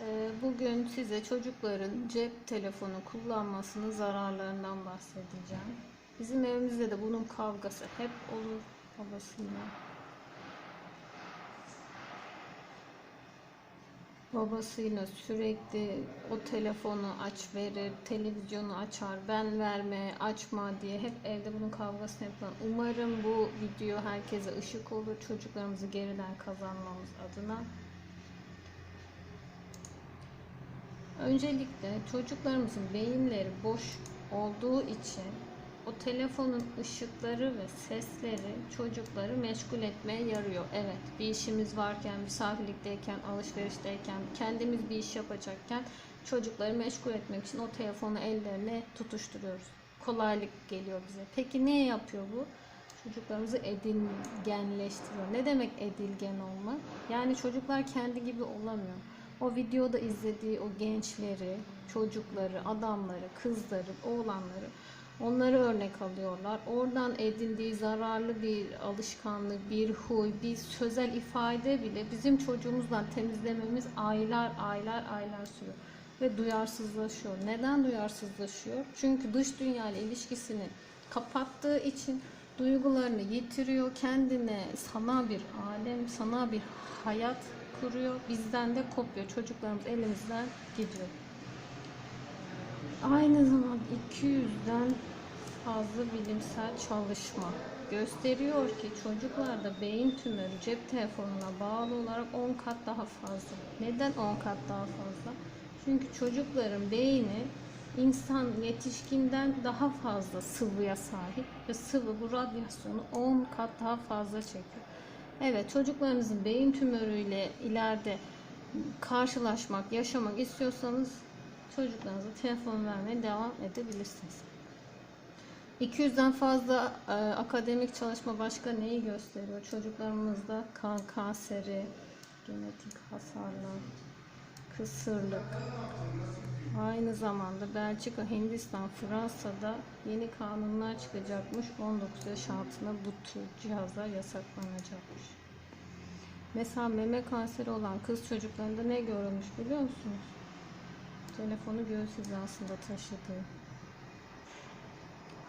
Ee, Bugün size çocukların cep telefonu kullanmasının zararlarından bahsedeceğim. Bizim evimizde de bunun kavgası hep olur babasıyla. Babasıyla sürekli o telefonu aç verir, televizyonu açar, ben verme, açma diye hep evde bunun kavgasını yapar. Umarım bu video herkese ışık olur, çocuklarımızı geriden kazanmamız adına. Öncelikle çocuklarımızın beyinleri boş olduğu için o telefonun ışıkları ve sesleri çocukları meşgul etmeye yarıyor. Evet, bir işimiz varken, misafirlikteyken, alışverişteyken, kendimiz bir iş yapacakken çocukları meşgul etmek için o telefonu ellerine tutuşturuyoruz. Kolaylık geliyor bize. Peki ne yapıyor bu? Çocuklarımızı edilgenleştiriyor. Ne demek edilgen olmak? Yani çocuklar kendi gibi olamıyor. O videoda izlediği o gençleri, çocukları, adamları, kızları, oğlanları onları örnek alıyorlar. Oradan edindiği zararlı bir alışkanlık, bir huy, bir sözel ifade bile bizim çocuğumuzdan temizlememiz aylar, aylar, aylar sürüyor ve duyarsızlaşıyor. Neden duyarsızlaşıyor? Çünkü dış dünya ile ilişkisini kapattığı için duygularını yitiriyor. Kendine sanal bir alem, sanal bir hayat kuruyor. Bizden de kopuyor. Çocuklarımız elimizden gidiyor. Aynı zamanda 200'den fazla bilimsel çalışma gösteriyor ki çocuklarda beyin tümörü cep telefonuna bağlı olarak 10 kat daha fazla. Neden 10 kat daha fazla? Çünkü çocukların beyni insan yetişkinden daha fazla sıvıya sahip ve sıvı bu radyasyonu 10 kat daha fazla çekiyor. Evet çocuklarınızın beyin tümörüyle ileride karşılaşmak, yaşamak istiyorsanız çocuklarınıza telefon vermeye devam edebilirsiniz. 200'den fazla e, akademik çalışma başka neyi gösteriyor? Çocuklarımızda kan kanseri, genetik hasarlar, kısırlık, aynı zamanda Belçika, Hindistan, Fransa'da yeni kanunlar çıkacakmış. 19 yaş altına bu tür cihazlar yasaklanacakmış. Mesela meme kanseri olan kız çocuklarında ne görülmüş biliyor musunuz? Telefonu göğüs hizasında taşıdığı.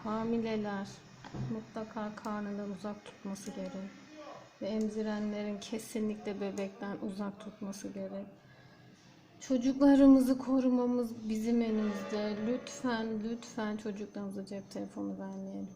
Hamileler mutlaka karnından uzak tutması gerek. Ve emzirenlerin kesinlikle bebekten uzak tutması gerek. Çocuklarımızı korumamız bizim elimizde. Lütfen, lütfen çocuklarımıza cep telefonu vermeyelim.